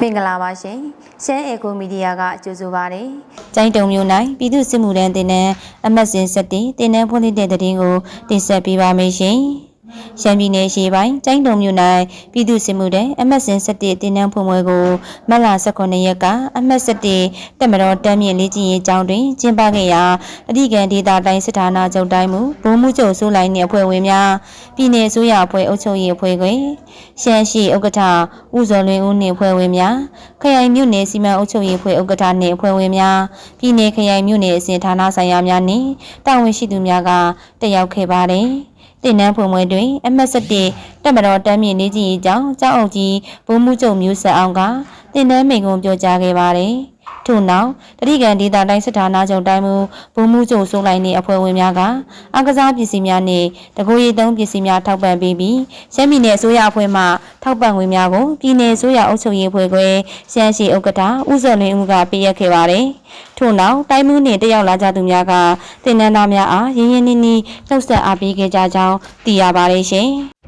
မင်္ဂလာပါရှင်ရှမ်းအေကိုမီဒီယာကကြိုဆိုပါရစေကျိုင်းတုံမျိုး၌ပြည်သူစစ်မှုထမ်းတင်နန်းအမတ်စဉ်7တင်နန်းဖွင့်လှစ်တဲ့တဲ့တင်ကိုတင်ဆက်ပေးပါမယ်ရှင်။ ရှမ်းပြည်နယ်ရှေ့ပိုင်းကျိုင်းတုံမျိုး၌ပြည်သူစစ်မှုထမ်းအမတ်စဉ်7တင်နန်းဖွင့်ပွဲကိုမတ်လ18ရက်ကအမတ်7တက်မတော်တမ်းမြင့်လေးကြီးရေးကျောင်းတွင်ကျင်းပခဲ့ရာအဓိကံဒေသတိုင်းစစ်ဌာနချုပ်တိုင်းမူဘုံမှုချုပ်စိုးလိုက်နှင့်အဖွဲ့ဝင်များပြည်내အစိုးရအဖွဲ့အုပ်ချုပ်ရေးအဖွဲ့ခွင်ရှမ်းရှိဥက္ကဋ္ဌဦးဇော်လွင်ဦးနှင့်အဖွဲ့ဝင်များခရိုင်မြို့နယ်စီမံအုပ်ချုပ်ရေးအဖွဲ့ဥက္ကဋ္ဌနှင့်အဖွဲ့ဝင်များပြည်내ခရိုင်မြို့နယ်အစဉ်ဌာနဆိုင်ရာများနှင့်တာဝန်ရှိသူများကတက်ရောက်ခဲ့ပါတယ်။ တင်နန်းဖွင့်ပွဲတွင်အမတ်7တက်မတော်တမ်းမြင့်နေကြီးအကြောင်းကျောင်းအုပ်ကြီးဘုံမှုချုပ်မျိုးဆက်အောင်ကတင်နန်းမိန်ကုန်းပြောကြားခဲ့ပါတယ်။ ထို့နောက်တတိကံဒေသတိုင်းစစ်ဌာနချုပ်တိုင်းမူဘုံမှုချုပ်စိုးလိုက်နှင့်အဖွဲ့ဝင်များကအကစားပစ္စည်းများနှင့်တကိုယ်ရည်သုံးပစ္စည်းများထောက်ပံ့ပေးပြီးရှမ်းပြည်နယ်အစိုးရအဖွဲ့မှထောက်ပံ့ငွေများကိုပြည်내အစိုးရအုပ်ချုပ်ရေးအဖွဲ့ခွဲရှမ်းရှိဥက္ကဋ္ဌဦးစော်လင်းဦးကပေးအပ်ခဲ့ပါတယ်။ထို့နောက်တိုင်းမှုနှင့်တက်ရောက်လာကြသူများကတင်နန်းသားများအားရင်းရင်းနှီးနှီးနှုတ်ဆက်အားပေးခဲ့ကြကြောင်းသိရပါတယ်ရှင်။